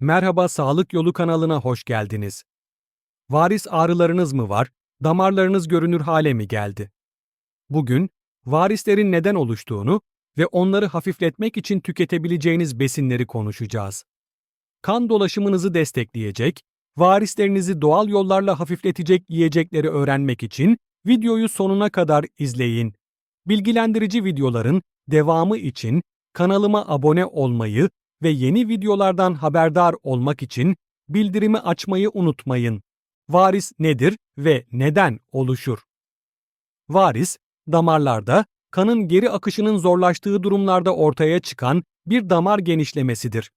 Merhaba Sağlık Yolu kanalına hoş geldiniz. Varis ağrılarınız mı var? Damarlarınız görünür hale mi geldi? Bugün varislerin neden oluştuğunu ve onları hafifletmek için tüketebileceğiniz besinleri konuşacağız. Kan dolaşımınızı destekleyecek, varislerinizi doğal yollarla hafifletecek yiyecekleri öğrenmek için videoyu sonuna kadar izleyin. Bilgilendirici videoların devamı için kanalıma abone olmayı ve yeni videolardan haberdar olmak için bildirimi açmayı unutmayın. Varis nedir ve neden oluşur? Varis, damarlarda kanın geri akışının zorlaştığı durumlarda ortaya çıkan bir damar genişlemesidir.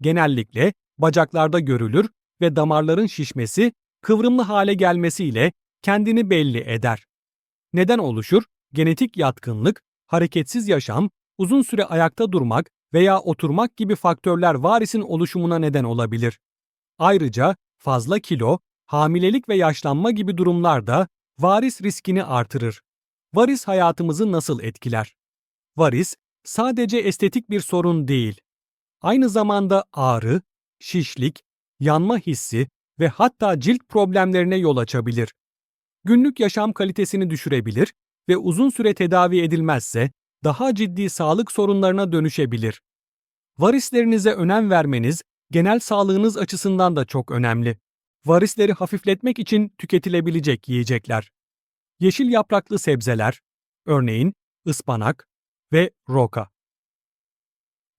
Genellikle bacaklarda görülür ve damarların şişmesi, kıvrımlı hale gelmesiyle kendini belli eder. Neden oluşur? Genetik yatkınlık, hareketsiz yaşam, uzun süre ayakta durmak veya oturmak gibi faktörler varisin oluşumuna neden olabilir. Ayrıca fazla kilo, hamilelik ve yaşlanma gibi durumlar da varis riskini artırır. Varis hayatımızı nasıl etkiler? Varis sadece estetik bir sorun değil. Aynı zamanda ağrı, şişlik, yanma hissi ve hatta cilt problemlerine yol açabilir. Günlük yaşam kalitesini düşürebilir ve uzun süre tedavi edilmezse daha ciddi sağlık sorunlarına dönüşebilir. Varislerinize önem vermeniz genel sağlığınız açısından da çok önemli. Varisleri hafifletmek için tüketilebilecek yiyecekler. Yeşil yapraklı sebzeler, örneğin ıspanak ve roka.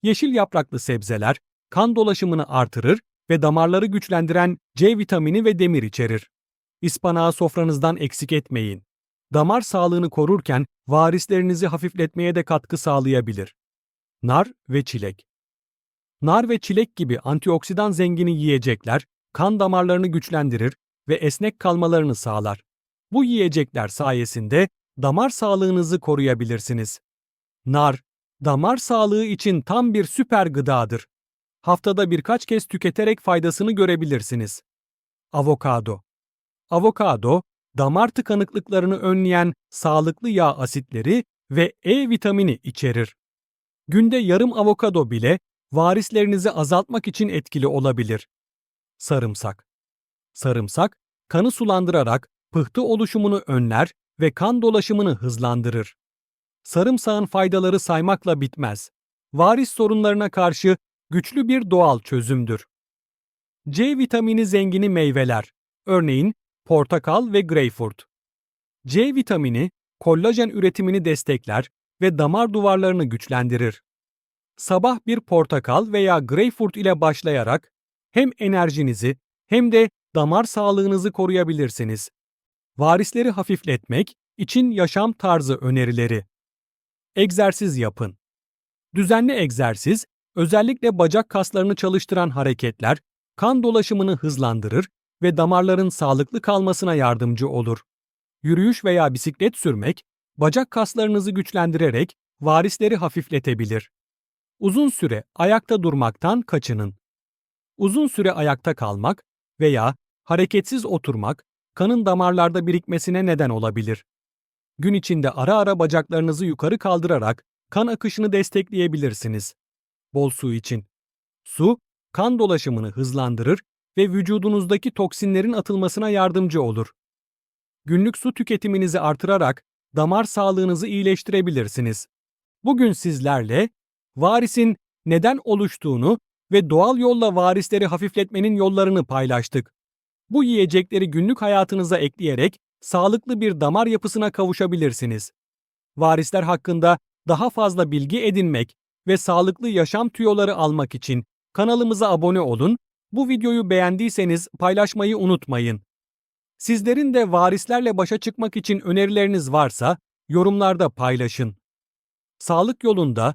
Yeşil yapraklı sebzeler kan dolaşımını artırır ve damarları güçlendiren C vitamini ve demir içerir. İspanağı sofranızdan eksik etmeyin. Damar sağlığını korurken varislerinizi hafifletmeye de katkı sağlayabilir. Nar ve çilek Nar ve çilek gibi antioksidan zengini yiyecekler kan damarlarını güçlendirir ve esnek kalmalarını sağlar. Bu yiyecekler sayesinde damar sağlığınızı koruyabilirsiniz. Nar, damar sağlığı için tam bir süper gıdadır. Haftada birkaç kez tüketerek faydasını görebilirsiniz. Avokado Avokado, damar tıkanıklıklarını önleyen sağlıklı yağ asitleri ve E vitamini içerir. Günde yarım avokado bile varislerinizi azaltmak için etkili olabilir. Sarımsak Sarımsak, kanı sulandırarak pıhtı oluşumunu önler ve kan dolaşımını hızlandırır. Sarımsağın faydaları saymakla bitmez. Varis sorunlarına karşı güçlü bir doğal çözümdür. C vitamini zengini meyveler, örneğin portakal ve greyfurt. C vitamini, kollajen üretimini destekler ve damar duvarlarını güçlendirir. Sabah bir portakal veya greyfurt ile başlayarak hem enerjinizi hem de damar sağlığınızı koruyabilirsiniz. Varisleri hafifletmek için yaşam tarzı önerileri. Egzersiz yapın. Düzenli egzersiz, özellikle bacak kaslarını çalıştıran hareketler, kan dolaşımını hızlandırır ve damarların sağlıklı kalmasına yardımcı olur. Yürüyüş veya bisiklet sürmek, bacak kaslarınızı güçlendirerek varisleri hafifletebilir. Uzun süre ayakta durmaktan kaçının. Uzun süre ayakta kalmak veya hareketsiz oturmak kanın damarlarda birikmesine neden olabilir. Gün içinde ara ara bacaklarınızı yukarı kaldırarak kan akışını destekleyebilirsiniz. Bol su için. Su, kan dolaşımını hızlandırır ve vücudunuzdaki toksinlerin atılmasına yardımcı olur. Günlük su tüketiminizi artırarak damar sağlığınızı iyileştirebilirsiniz. Bugün sizlerle varisin neden oluştuğunu ve doğal yolla varisleri hafifletmenin yollarını paylaştık. Bu yiyecekleri günlük hayatınıza ekleyerek sağlıklı bir damar yapısına kavuşabilirsiniz. Varisler hakkında daha fazla bilgi edinmek ve sağlıklı yaşam tüyoları almak için kanalımıza abone olun, bu videoyu beğendiyseniz paylaşmayı unutmayın. Sizlerin de varislerle başa çıkmak için önerileriniz varsa yorumlarda paylaşın. Sağlık yolunda